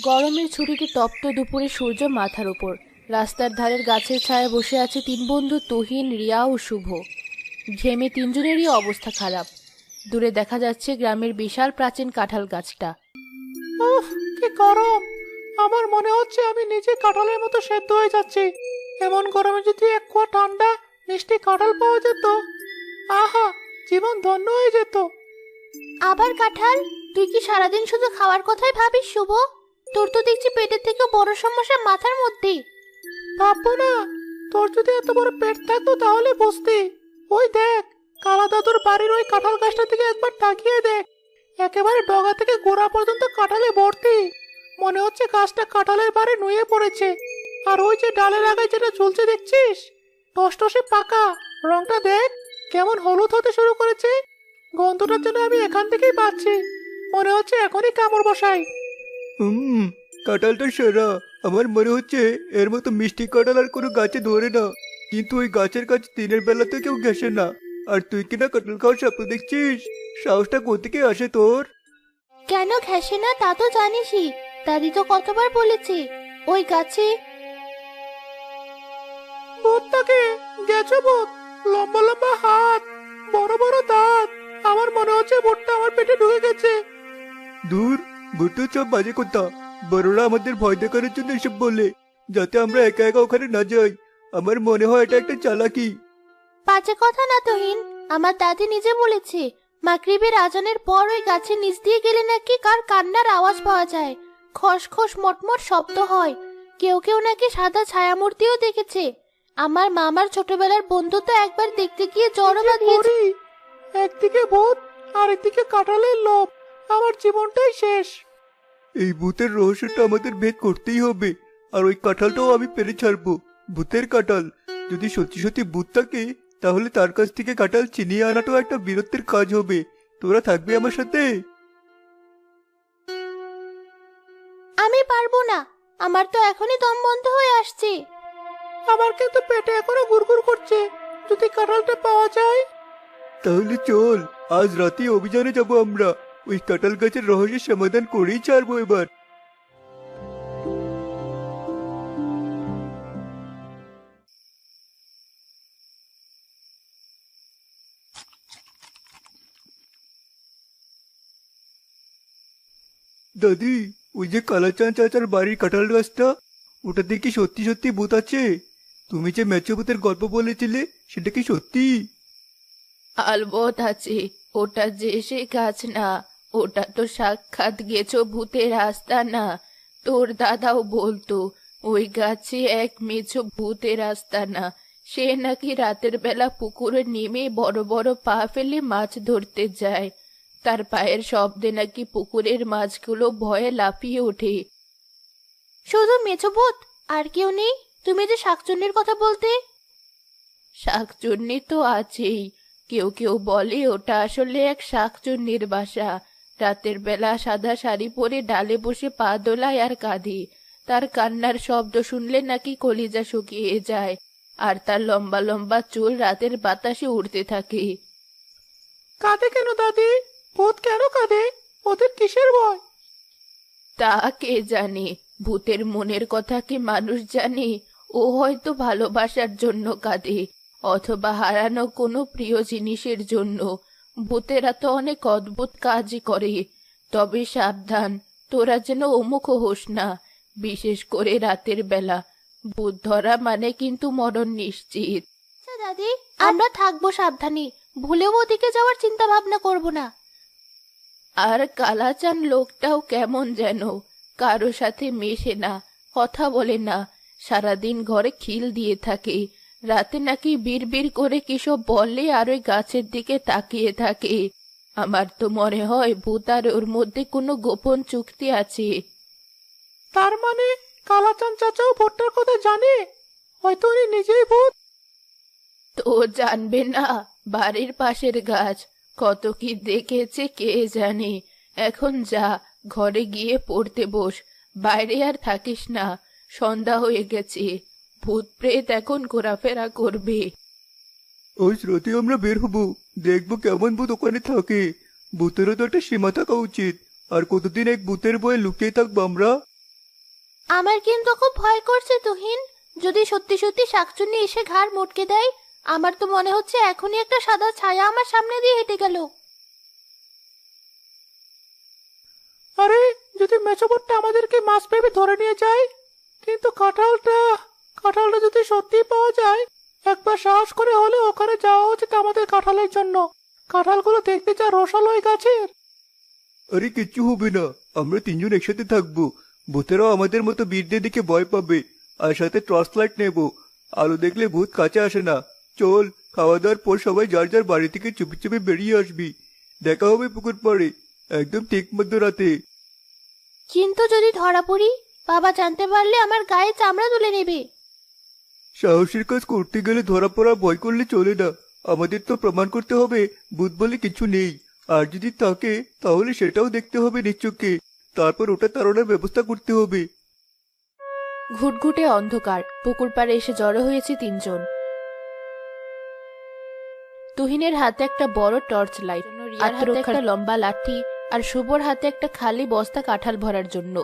গরমের ছুটিতে তপ্ত দুপুরে সূর্য মাথার উপর। রাস্তার ধারের গাছের ছায়ায় বসে আছে তিন বন্ধু তুহিন রিয়া ও শুভ। ঘেমে তিনজনেরই অবস্থা খারাপ। দূরে দেখা যাচ্ছে গ্রামের বিশাল প্রাচীন কাঁঠাল গাছটা। উফ কি গরম! আমার মনে হচ্ছে আমি নিজে কাঁঠালের মতো সেদ্ধ হয়ে যাচ্ছি। এমন গরমে যদি এক কুয়া ঠান্ডা মিষ্টি কাঁঠাল পাওয়া যেত আহা জীবন ধন্য হয়ে যেত। আবার কাঁঠাল? তুই কি সারাদিন শুধু খাওয়ার কথাই ভাবিস শুভ? তোর তো দেখছি পেটের থেকে বড় সমস্যা মাথার মধ্যে। ভাববো না, তোর যদি এত বড় পেট থাকতো তাহলে বুঝতি। ওই দেখ কালা দাদুর বাড়ির ওই কাঁঠাল গাছটা থেকে একবার তাকিয়ে দেখ। একেবারে ডগা থেকে গোড়া পর্যন্ত কাঁঠালে ভর্তি। মনে হচ্ছে গাছটা কাঁঠালের বাড়ি নুয়ে পড়েছে। আর ওই যে ডালের আগায় যেটা ঝুলছে দেখছিস? টসটসে পাকা, রংটা দেখ, কেমন হলুদ হতে শুরু করেছে। গন্ধটার জন্য আমি এখান থেকেই পাচ্ছি মনে হচ্ছে এখনই কামড় বসাই। হুম কাঁঠালটা সেরা। আমার মনে হচ্ছে এর মতো মিষ্টি কাঁঠাল আর কোনো গাছে ধরে না। কিন্তু ওই গাছের কাছে দিনের বেলাতে কেউ গেছে না। আর তুই কিনা কাঁঠাল খাওয়ার স্বপ্ন দেখছিস? সাহসটা কোথেকে আসে তোর? কেন ঘেসে না তা তো জানিসই। দাদি তো কতবার বলেছে ওই গাছে ভূতটাকে গেছো ভূত? লম্বা লম্বা হাত বড় বড় দাঁত। আমার মনে হচ্ছে ভূতটা আমার পেটে ঢুকে গেছে। দূর ভুট্টো সব বাজে কথা। বড়রা আমাদের ভয় দেখানোর জন্য এসব বলে যাতে আমরা একা একা ওখানে না যাই। আমার মনে হয় এটা একটা চালাকি। বাজে কথা না তোহিন আমার দাদি নিজে বলেছে মাগরিবের আজানের পর ওই গাছের নিচ দিয়ে গেলে নাকি কার কান্নার আওয়াজ পাওয়া যায়। খস খস মটমট শব্দ হয়। কেউ কেউ নাকি সাদা ছায়ামূর্তিও দেখেছে। আমার মামার ছোটবেলার বন্ধু তো একবার দেখতে গিয়ে জড়ো লাগিয়েছে। একদিকে ভূত আর একদিকে কাঁঠালের লোভ। আমার জীবনটাই শেষ। এই ভূতের রহস্যটা আমাদের ভেদ করতেই হবে। আর ওই কাঁঠালটাও আমি পেরে ছাড়বো। ভূতের কাঁঠাল। যদি সত্যি সত্যি ভূত থাকে তাহলে তার কাছ থেকে কাঁঠাল চিনিয়ে আনাটাও একটা বীরত্বের কাজ হবে। তোরা থাকবে আমার সাথে? আমি পারব না। আমার তো এখনই দম বন্ধ হয়ে আসছে। আমার কিন্তু পেটে এখনও গুড়গুড় করছে। যদি কাঁঠালটা পাওয়া যায়? তাহলে চল আজ রাতে অভিযানে যাব আমরা। ওই কাঁঠাল গাছের রহস্যের সমাধান করেই ছাড়বো এবার। দাদি, ওই যে কালাচাঁদ চাচার বাড়ির কাঁঠাল গাছটা, ওটা দেখি সত্যি সত্যি ভূত আছে। তুমি যে মেচো ভূতের গল্প বলেছিলে, সেটা কি সত্যি? আলবত আছে, ওটা যে সে গাছ না ওটা তো সাক্ষাৎ গেছো ভূতের রাস্তা না। তোর দাদাও বলতো ওই গাছে এক মেছো ভূতের রাস্তা না। সে নাকি রাতের বেলা পুকুরে নেমে বড় বড় পা ফেলে মাছ ধরতে যায়। তার পায়ের শব্দে নাকি পুকুরের মাছগুলো ভয়ে লাফিয়ে ওঠে। শুধু মেছো ভূত? আর কেউ নেই? তুমি যে শাকচুন্নির কথা বলতে? শাকচুন্নি তো আছেই। কেউ কেউ বলে ওটা আসলে এক শাকচুন্নির বাসা। রাতের বেলা সাদা শাড়ি পরে ডালে বসে পা দোলায় আর কাঁদে তার কান্নার শব্দ শুনলে নাকি কলিজা শুকিয়ে যায় আর তার লম্বা লম্বা চুল রাতের বাতাসে উড়তে থাকে। কাঁদে কেন দাদি? ভূত কেন কাঁদে? ওদের কিসের ভয়? তা কে জানে? ভূতের মনের কথা কি মানুষ জানে? ও হয়তো ভালোবাসার জন্য কাঁদে অথবা হারানো কোনো প্রিয় জিনিসের জন্য। ভূতেরা তো অনেক অদ্ভুত কাজই করে। তবে সাবধান তোরা যেন অমুখ হোস না বিশেষ করে রাতের বেলা। ভূত ধরা মানে কিন্তু মরণ নিশ্চিত। দাদি আমরা থাকব সাবধানে ভুলেও ওদিকে যাওয়ার চিন্তা ভাবনা করব না। আর কালাচান লোকটাও কেমন যেন কারও সাথে মেশে না কথা বলে না সারাদিন ঘরে খিল দিয়ে থাকে। রাতে নাকি বিড়বিড় করে কিসব বলে আর ওই গাছের দিকে তাকিয়ে থাকে। আমার তো মনে হয় ভূত আর ওর মধ্যে কোনো গোপন চুক্তি আছে। তার মানে কালাচান চাচাও ভূতটার কথা জানে? হয়তো উনি নিজেই ভূত। তো জানবে না বাড়ির পাশের গাছ। কত কি দেখেছে কে জানে। এখন যা ঘরে গিয়ে পড়তে বস। বাইরে আর থাকিস না সন্ধ্যা হয়ে গেছে। ভূত প্রেত এখন ঘোরাফেরা করবে। ওই রাতে আমরা বের হব। দেখব কেমন ভূত ওখানে থাকে। ভূতেরও তো একটা সীমা থাকা উচিত। আর কতদিন এক ভূতের বয়ে লুকিয়ে থাকব আমরা? আমার কিন্তু খুব ভয় করছে তুহিন। যদি সত্যি সত্যি শাকচুন্নি এসে ঘাড় মটকে দেয় আমার তো মনে হচ্ছে এখনই একটা সাদা ছায়া আমার সামনে দিয়ে হেঁটে গেল। আরে যদি মেচোবটটা আমাদেরকে মাছ ভেবে ধরে নিয়ে যায় কিন্তু কাঁঠালটা কাঁঠালটা যদি সত্যি পাওয়া যায় একবার সাহস করে হলে ওখানে যাওয়া উচিত আমাদের কাঁঠালের জন্য। কাঁঠালগুলো দেখতে যা রসালো এই গাছের। আরে কিচ্ছু হবে না। আমরা তিনজন একসাথে থাকব। ভূতেরাও আমাদের মতো বীরদের দিকে ভয় পাবে। আর সাথে টর্চ লাইট নেব। আলো দেখলে ভূত কাছে আসে না। চল খাওয়া দাওয়ার পর সবাই যার যার বাড়ি থেকে চুপি চুপি বেরিয়ে আসবি। দেখা হবে পুকুর পাড়ে। একদম ঠিক মধ্যরাতে কিন্তু যদি ধরা পড়ি বাবা জানতে পারলে আমার গায়ে চামড়া তুলে নেবে। সাহসের কাজ করতে গেলে ধরা পড়া ভয় করলে চলে না। আমাদের তো প্রমাণ করতে হবে ভূত বলে কিছু নেই। আর যদি থাকে তাহলে সেটাও দেখতে হবে নিশ্চয়কে তারপর ওটা তাড়ানোর ব্যবস্থা করতে হবে। ঘুটঘুটে অন্ধকার। পুকুর পাড়ে এসে জড়ো হয়েছে তিনজন। তুহিনের হাতে একটা বড় টর্চ লাইট আর হাতে একটা লম্বা লাঠি আর শুভর হাতে একটা খালি বস্তা কাঁঠাল ভরার জন্য।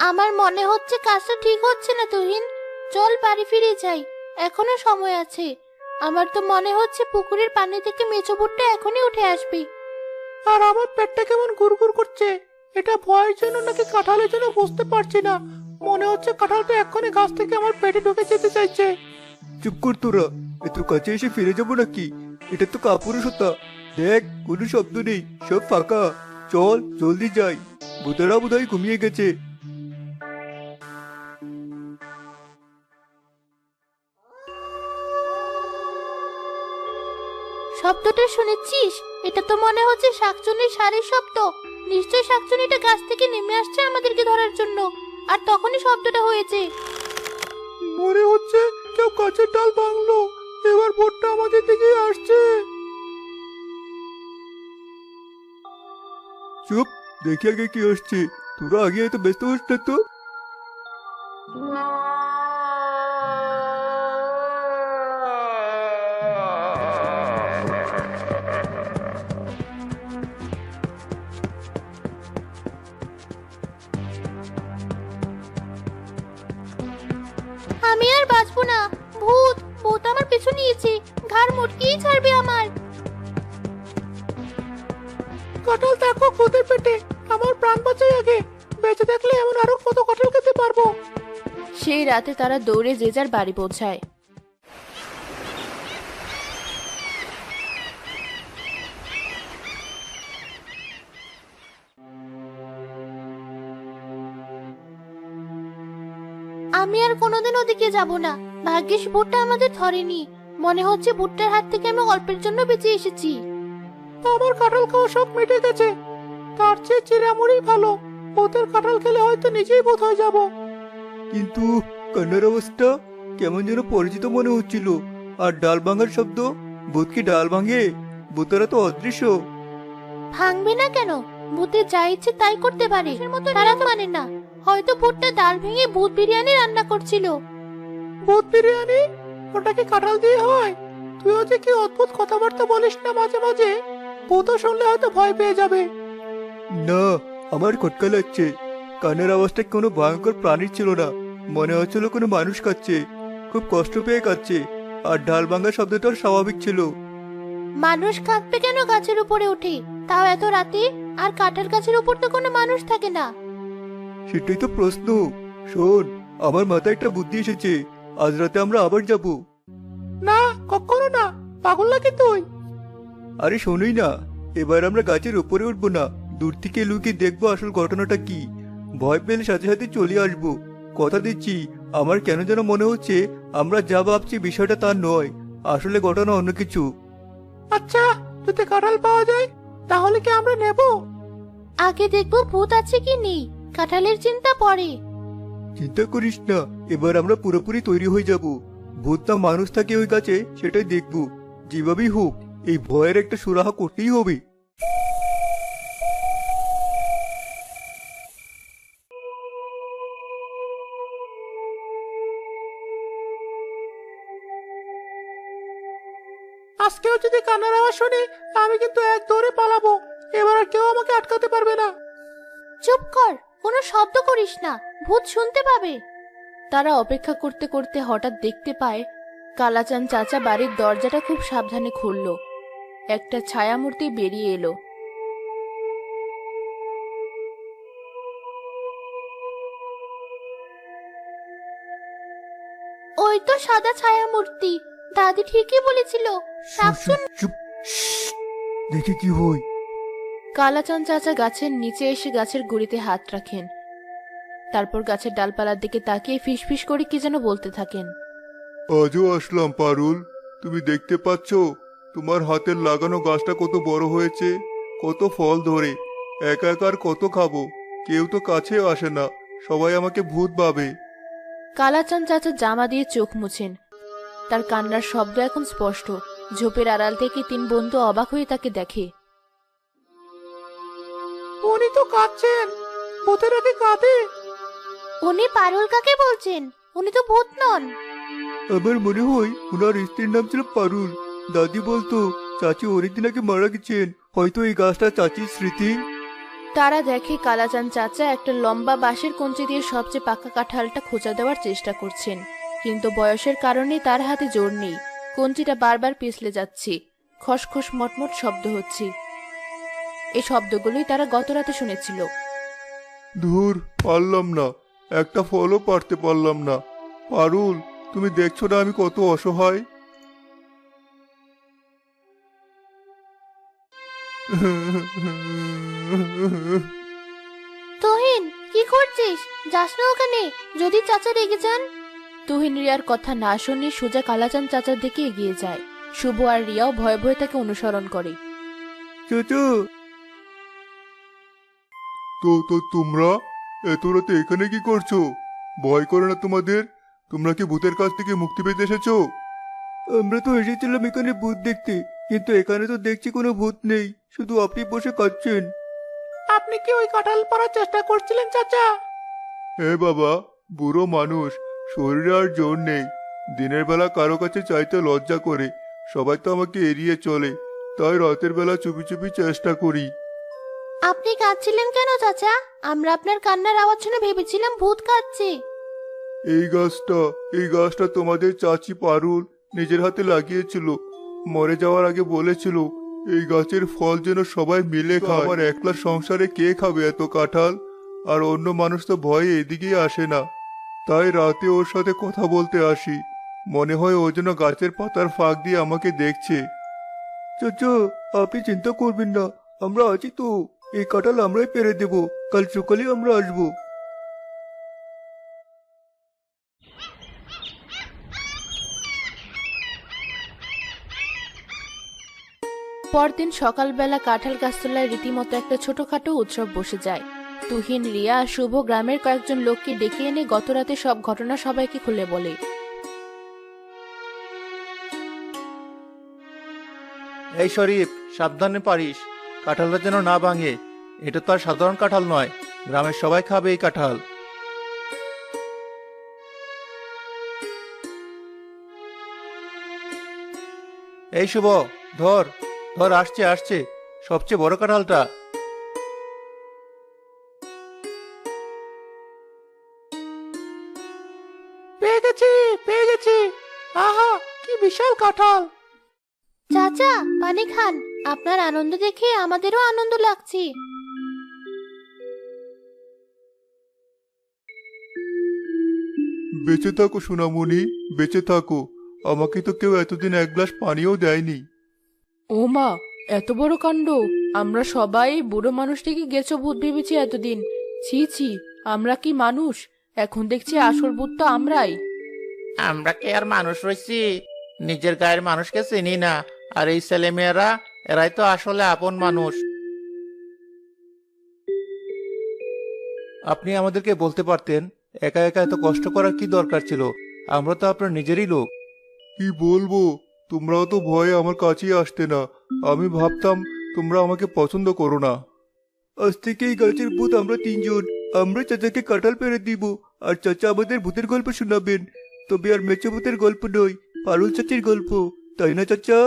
আমার মনে হচ্ছে কাজটা ঠিক হচ্ছে না তুহিন। চল বাড়ি ফিরে যাই এখনও সময় আছে। আমার তো মনে হচ্ছে পুকুরের পানি থেকে মেচো বুটটা এখনই উঠে আসবে। আর আমার পেটটা কেমন গুড়গুড় করছে? এটা ভয়ের জন্য নাকি কাঁঠালের জন্য বুঝতে পারছি না? মনে হচ্ছে কাঁঠালটা এক্ষুনি গাছ থেকে আমার পেটে ঢুকে যেতে চাইছে। চুপ কর তোরা এত কাছে এসে ফিরে যাব নাকি? এটা তো কাপুরুষতা। দেখ কোনো শব্দ নেই সব ফাঁকা। চল জলদি যাই। ভূতেরা বোধহয় ঘুমিয়ে গেছে। শব্দটা শুনেছিস? এটা তো মনে হচ্ছে শাকচুনির শাড়ির শব্দ। নিশ্চয়ই শাকচুনিটা গাছ থেকে নেমে আসছে আমাদেরকে ধরার জন্য। আর তখনই শব্দটা হয়েছে। মনে হচ্ছে কেউ গাছের ডাল ভাঙলো। এবার ভোটটা আমাদের দিকে আসছে। চুপ, দেখি আগে কি আসছে? তোরা আগে এত ব্যস্ত না তো? পিছু নিয়েছে। ঘাড় মুটকিই ছাড়বে আমার। কাঁঠাল দেখো খুদের পেটে। আমার প্রাণ বাঁচাই আগে। বেঁচে থাকলে এমন আরও কত কাঁঠাল খেতে পারব? সেই রাতে তারা দৌড়ে যে যার বাড়ি পৌঁছায়। আমি আর কোনোদিন ওদিকে যাব না। ভাগ্যিস ভুট্টা আমাদের ধরেনি। মনে হচ্ছে ভুট্টার হাত থেকে আমি অল্পের জন্য বেঁচে এসেছি। আমার কাঁঠাল খাওয়া সব মিটে গেছে। তার চেয়ে চিরামুড়ি ভালো। ভূতের কাঁঠাল খেলে হয়তো নিজেই বোধ হয়ে যাব। কিন্তু কান্নার অবস্থা কেমন যেন পরিচিত মনে হচ্ছিল। আর ডাল ভাঙার শব্দ? ভূত কি ডাল ভাঙে? ভূতেরা তো অদৃশ্য। ভাঙবে না কেন? ভূতের যা ইচ্ছে তাই করতে পারে। তারা তো মানে না। হয়তো ভুট্টা ডাল ভেঙে ভূত বিরিয়ানি রান্না করছিল। ভূত বিরিয়ানি? ওটা কি কাঁঠাল দিয়ে হয়? তুইও যে কি অদ্ভুত কথাবার্তা বলিস না মাঝে মাঝে? ভূতও শুনলে হয়তো ভয় পেয়ে যাবে। না আমার খটকা লাগছে। কানের আওয়াজটা কোনো ভয়ঙ্কর প্রাণীর ছিল না। মনে হচ্ছিল কোনো মানুষ কাচ্ছে খুব কষ্ট পেয়ে কাচ্ছে আর ডাল ভাঙা শব্দটাও স্বাভাবিক ছিল। মানুষ কাঁদবে কেন গাছের উপরে উঠে? তাও এত রাতে? আর কাঁঠাল গাছের উপর তো কোনো মানুষ থাকে না। সেটাই তো প্রশ্ন। শোন আমার মাথায় একটা বুদ্ধি এসেছে। আজ রাতে আমরা আবার যাব। না কখনো না। পাগল নাকি তুই? আরে শোনই না এবার আমরা গাছের উপরে উঠবো না। দূর থেকে লুকিয়ে দেখব আসল ঘটনাটা কি। ভয় পেলে সাথে সাথে চলে আসব। কথা দিচ্ছি আমার কেন যেন মনে হচ্ছে আমরা যা ভাবছি বিষয়টা তা নয়। আসলে ঘটনা অন্য কিছু। আচ্ছা যদি কাঁঠাল পাওয়া যায় তাহলে কি আমরা নেব? আগে দেখব ভূত আছে কি নেই কাঁঠালের চিন্তা পরে চিন্তা করিস না এবার আমরা পুরোপুরি তৈরি হয়ে যাব। ভূত না মানুষ থাকে ওই গাছে সেটাই দেখব। যেভাবেই হোক এই ভয়ের একটা সুরাহা করতেই হবে। যদি কান্নার আওয়াজ শুনি আমি কিন্তু এক দৌড়ে পালাবো। এবার আর কেউ আমাকে আটকাতে পারবে না। চুপ কর কোনো শব্দ করিস না ভূত শুনতে পাবে। তারা অপেক্ষা করতে করতে হঠাৎ দেখতে পায় কালাচান চাচা বাড়ির দরজাটা খুব সাবধানে খুলল। একটা ছায়ামূর্তি বেরিয়ে এলো। ওই তো সাদা ছায়ামূর্তি দাদি ঠিকই বলেছিল। চুপ, চুপ। দেখি কি হই। কালাচান চাচা গাছের নিচে এসে গাছের গুড়িতে হাত রাখেন। তারপর গাছের ডালপালার দিকে তাকিয়ে ফিসফিস করে কি যেন বলতে থাকেন। আজও আসলাম পারুল। তুমি দেখতে পাচ্ছ তোমার হাতের লাগানো গাছটা কত বড় হয়েছে কত ফল ধরে। একা একা আর কত খাব কেউ তো কাছে আসে না সবাই আমাকে ভূত ভাবে। কালাচান চাচা জামা দিয়ে চোখ মুছেন। তার কান্নার শব্দ এখন স্পষ্ট। ঝোপের আড়াল থেকে তিন বন্ধু অবাক হয়ে তাকে দেখে। উনি তো কাঁদছেন। ভূতের আগে কাঁদে। উনি পারুল কাকে বলছেন? উনি তো ভূত নন। আমার মনে হয় ওনার স্ত্রীর নাম ছিল পারুল। দাদি বলতো চাচি অনেকদিন আগে মারা গেছেন। হয়তো এই গাছটা চাচির স্মৃতি? তারা দেখে কালাচান চাচা একটা লম্বা বাঁশের কঞ্চি দিয়ে সবচেয়ে পাকা কাঁঠালটা খোঁচা দেওয়ার চেষ্টা করছেন। কিন্তু বয়সের কারণে তার হাতে জোর নেই। কঞ্চিটা বারবার পিছলে যাচ্ছে। খসখস মটমট শব্দ হচ্ছে। এই শব্দগুলোই তারা গত রাতে শুনেছিল। ধুর পারলাম না। একটা ফলও পারতে পারলাম না। পারুল তুমি দেখছ না আমি কত অসহায়? তুহিন কি করছিস? যাস না ওখানে। যদি চাচা রেগে যান। তুহিন রিয়ার কথা না শুনে সোজা কালাচান চাচার দিকে এগিয়ে যায়। শুভ আর রিয়াও ভয়ে ভয়ে তাকে অনুসরণ করে। চাচা! তো তো তোমরা? এত রাতে এখানে কি করছ? ভয় করে না তোমাদের। তোমরা কি ভূতের কাছ থেকে মুক্তি পেতে এসেছ? আমরা তো এসেছিলাম এখানে ভূত দেখতে কিন্তু এখানে তো দেখছি কোনো ভূত নেই। শুধু আপনি বসে কাঁদছেন আপনি কি ওই কাঁঠাল পাড়ার চেষ্টা করছিলেন চাচা? হে বাবা বুড়ো মানুষ। শরীরে আর জোর নেই। দিনের বেলা কারও কাছে চাইতে লজ্জা করে। সবাই তো আমাকে এড়িয়ে চলে। তাই রাতের বেলা চুপি চুপি চেষ্টা করি। আপনি কাঁদছিলেন কেন চাচা? আমরা আপনার কান্নার আওয়াজ শুনে ভেবেছিলাম ভূত কাঁদছে। এই গাছটা এই গাছটা তোমাদের চাচি পারুল নিজের হাতে লাগিয়েছিল। মরে যাওয়ার আগে বলেছিল এই গাছের ফল যেন সবাই মিলে খায়। আমার একলা সংসারে কে খাবে এত কাঁঠাল? আর অন্য মানুষ তো ভয়ে এদিকেই আসে না। তাই রাতে ওর সাথে কথা বলতে আসি। মনে হয় ও যেন গাছের পাতার ফাঁক দিয়ে আমাকে দেখছে। চাচা, আপনি চিন্তা করবেন না, আমরা আছি তো। এই কাঁঠাল আমরাই পেরে দেব, কাল সকালে আমরা আসব। পরদিন সকালবেলা কাঁঠাল গাছতলায় রীতিমতো একটা ছোটখাটো উৎসব বসে যায়। তুহিন, রিয়া শুভ গ্রামের কয়েকজন লোককে ডেকে এনে গতরাতে সব ঘটনা সবাইকে খুলে বলে। এই শরীফ, সাবধানে পারিস। কাঁঠালটা যেন না ভাঙে। এটা তো আর সাধারণ কাঁঠাল নয়। গ্রামের সবাই খাবে এই কাঁঠাল। এই শুভ, ধর। ধর, আসছে আসছে। সবচেয়ে বড় কাঁঠালটা। পেয়ে গেছি পেয়ে গেছি। আহা কি বিশাল কাঁঠাল। চাচা পানি খান। আপনার আনন্দ দেখে আমাদেরও আনন্দ লাগছে। বেঁচে থাকো সোনামণি বেঁচে থাকো। আমাকে তো কেউ এতদিন এক গ্লাস পানিও দেয়নি। ও মা এত বড় কাণ্ড। আমরা সবাই বুড়ো মানুষটিকে গেছো ভূত ভেবেছি এতদিন। ছি ছি আমরা কি মানুষ? এখন দেখছি আসল ভূত তো আমরাই। আমরা কি আর মানুষ রয়েছি নিজের গায়ের মানুষকে চিনি না। আর এই ছেলে মেয়েরা এরাই তো আসলে আপন মানুষ। আপনি আমাদেরকে বলতে পারতেন একা একা এত কষ্ট করার কি দরকার ছিল? আমরা তো আপনার নিজেরই লোক। কি বলব? তোমরাও তো ভয়ে আমার কাছেই আসতে না। আমি ভাবতাম তোমরা আমাকে পছন্দ করো না। আজ থেকে এই গাছের ভূত আমরা তিনজন। আমরা চাচাকে কাঁঠাল পেরে দিব, আর চাচা আমাদের ভূতের গল্প শোনাবেন। তবে আর মেচো ভূতের গল্প নয়, পারুল চাচির গল্প, তাই না চাচা?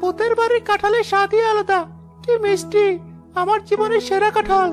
ভূতের বাড়ির কাঁঠালের স্বাদই আলাদা। কি মিষ্টি, আমার জীবনের সেরা কাঁঠাল।